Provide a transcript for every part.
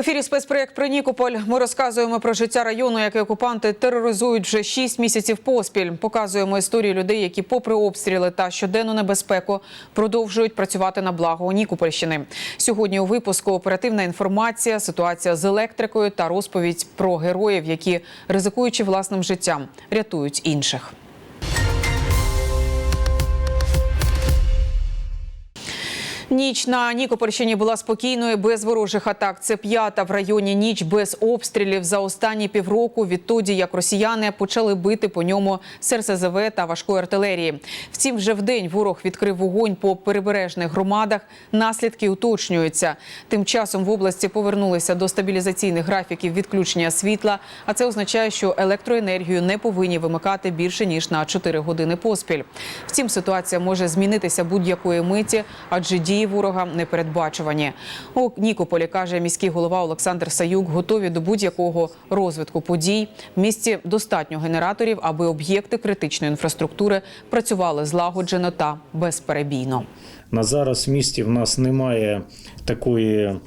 ефірі спецпроєкт про Нікополь. Ми розказуємо про життя району, який окупанти тероризують вже 6 місяців поспіль. Показуємо історії людей, які, попри обстріли та щоденну небезпеку, продовжують працювати на благо Нікопольщини. Сьогодні у випуску оперативна інформація, ситуація з електрикою та розповідь про героїв, які ризикуючи власним життям, рятують інших. Ніч на Нікопольщині була спокійною без ворожих атак. Це п'ята в районі ніч без обстрілів за останні півроку. Відтоді як росіяни почали бити по ньому з РСЗВ та важкої артилерії. Втім, вже вдень ворог відкрив вогонь по перебережних громадах. Наслідки уточнюються. Тим часом в області повернулися до стабілізаційних графіків відключення світла. А це означає, що електроенергію не повинні вимикати більше ніж на 4 години поспіль. Втім, ситуація може змінитися будь-якої миті, адже дії ворога непередбачувані. У Нікополі каже міський голова Олександр Саюк, готові до будь-якого розвитку подій. В місті достатньо генераторів, аби об'єкти критичної інфраструктури працювали злагоджено та безперебійно. На зараз в місті в нас немає такої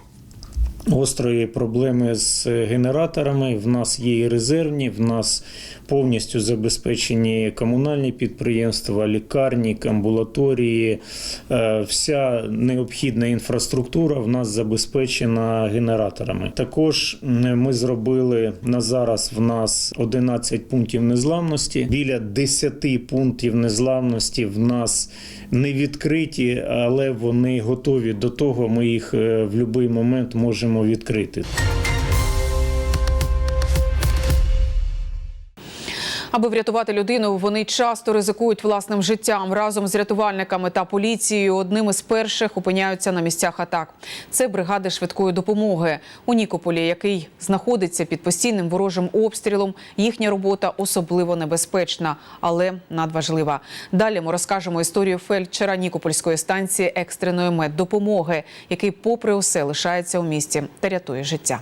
гострої проблеми з генераторами. В нас є і резервні, в нас повністю забезпечені комунальні підприємства, лікарні, амбулаторії. Е, Вся необхідна інфраструктура в нас забезпечена генераторами. Також ми зробили на зараз в нас 11 пунктів незламності. Біля 10 пунктів незламності в нас не відкриті, але вони готові до того. Ми їх е, в будь-який момент можемо відкрити. Аби врятувати людину, вони часто ризикують власним життям. Разом з рятувальниками та поліцією одним із перших опиняються на місцях атак. Це бригади швидкої допомоги у Нікополі, який знаходиться під постійним ворожим обстрілом. Їхня робота особливо небезпечна, але надважлива. Далі ми розкажемо історію фельдшера Нікопольської станції екстреної меддопомоги, який, попри усе, лишається у місті та рятує життя.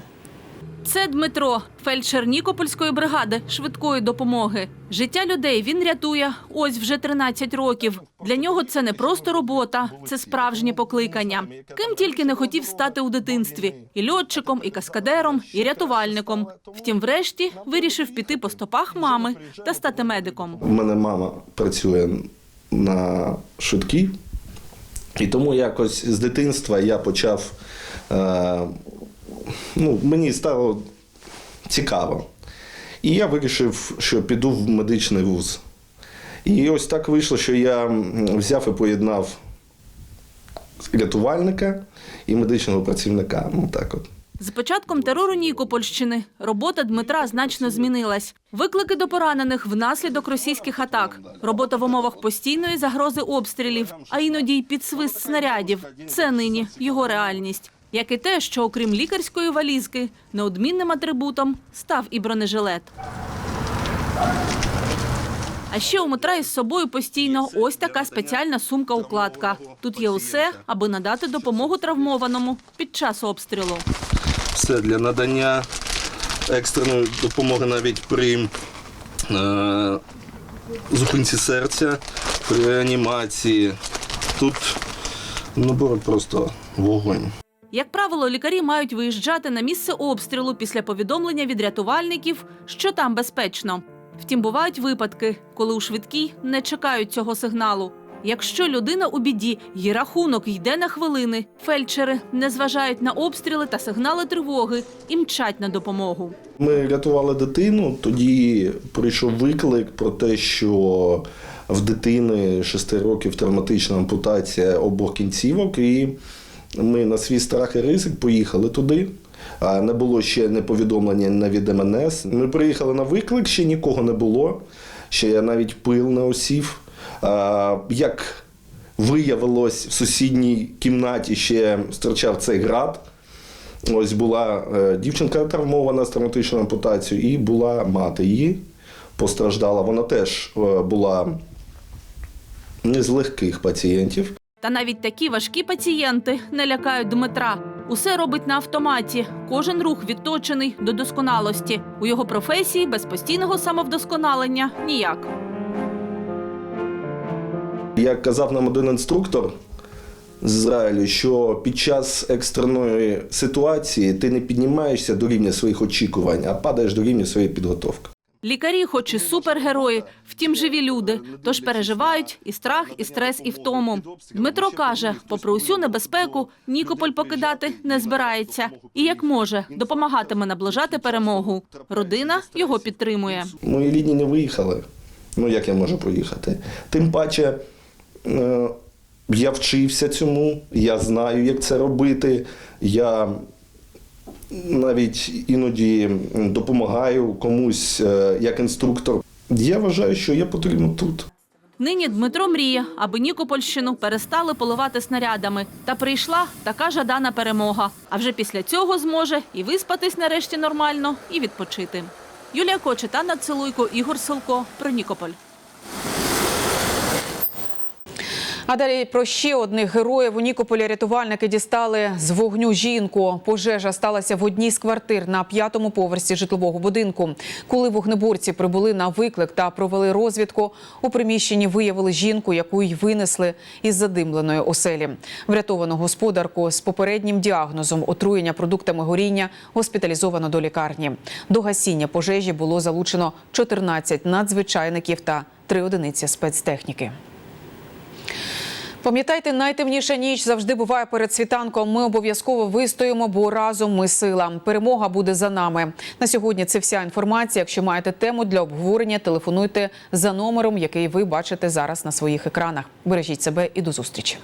Це Дмитро, фельдшер Нікопольської бригади швидкої допомоги. Життя людей він рятує ось вже 13 років. Для нього це не просто робота, це справжнє покликання. Ким тільки не хотів стати у дитинстві: і льотчиком, і каскадером, і рятувальником. Втім, врешті вирішив піти по стопах мами та стати медиком. У мене мама працює на швидкій, і тому якось з дитинства я почав. Е, ну, мені стало цікаво. І я вирішив, що піду в медичний вуз. І ось так вийшло, що я взяв і поєднав рятувальника і медичного працівника. Ну так от. З початком терору Нікопольщини робота Дмитра значно змінилась. Виклики до поранених внаслідок російських атак, робота в умовах постійної загрози обстрілів, а іноді й підсвист снарядів. Це нині його реальність. Як і те, що окрім лікарської валізки, неодмінним атрибутом став і бронежилет. А ще у Дмитра із собою постійно ось така спеціальна сумка-укладка. Тут є усе, аби надати допомогу травмованому під час обстрілу. все для надання екстреної допомоги навіть при е, зупинці серця, при реанімації. Тут набор просто вогонь. Як правило, лікарі мають виїжджати на місце обстрілу після повідомлення від рятувальників, що там безпечно. Втім, бувають випадки, коли у швидкій не чекають цього сигналу. Якщо людина у біді, її рахунок йде на хвилини, фельдшери не зважають на обстріли та сигнали тривоги і мчать на допомогу. Ми рятували дитину, тоді прийшов виклик про те, що в дитини 6 років травматична ампутація обох кінцівок, і ми на свій страх і ризик поїхали туди. Не було ще не повідомлення від МНС. Ми приїхали на виклик, ще нікого не було, ще я навіть пил не осів. Як виявилось, в сусідній кімнаті ще стирчав цей град. Ось була е, дівчинка травмована з травматичною ампутацією, і була мати її постраждала. Вона теж е, була не з легких пацієнтів. Та навіть такі важкі пацієнти не лякають Дмитра. Усе робить на автоматі. Кожен рух відточений до досконалості. У його професії без постійного самовдосконалення ніяк. Як казав нам один інструктор, з Ізраїлю, що під час екстреної ситуації ти не піднімаєшся до рівня своїх очікувань, а падаєш до рівня своєї підготовки. Лікарі, хоч і супергерої, втім живі люди, тож переживають і страх, і стрес, і втому. Дмитро каже, попри усю небезпеку, Нікополь покидати не збирається і як може допомагатиме наближати перемогу. Родина його підтримує. Мої рідні не виїхали. Ну як я можу поїхати? Тим паче е, я вчився цьому, я знаю, як це робити. Я навіть іноді допомагаю комусь е, як інструктор. Я вважаю, що я потрібен тут. Нині Дмитро мріє, аби Нікопольщину перестали поливати снарядами. Та прийшла така жадана перемога. А вже після цього зможе і виспатись нарешті нормально, і відпочити. Юлія Кочет, Анна Целуйко, Ігор Солко. Про Нікополь. А далі про ще одних героїв у Нікополі рятувальники дістали з вогню жінку. Пожежа сталася в одній з квартир на п'ятому поверсі житлового будинку. Коли вогнеборці прибули на виклик та провели розвідку, у приміщенні виявили жінку, яку й винесли із задимленої оселі. Врятовану господарку з попереднім діагнозом отруєння продуктами горіння госпіталізовано до лікарні. До гасіння пожежі було залучено 14 надзвичайників та 3 одиниці спецтехніки. Пам'ятайте, найтемніша ніч завжди буває перед світанком. Ми обов'язково вистоїмо, бо разом ми сила. Перемога буде за нами. На сьогодні це вся інформація. Якщо маєте тему для обговорення, телефонуйте за номером, який ви бачите зараз на своїх екранах. Бережіть себе і до зустрічі.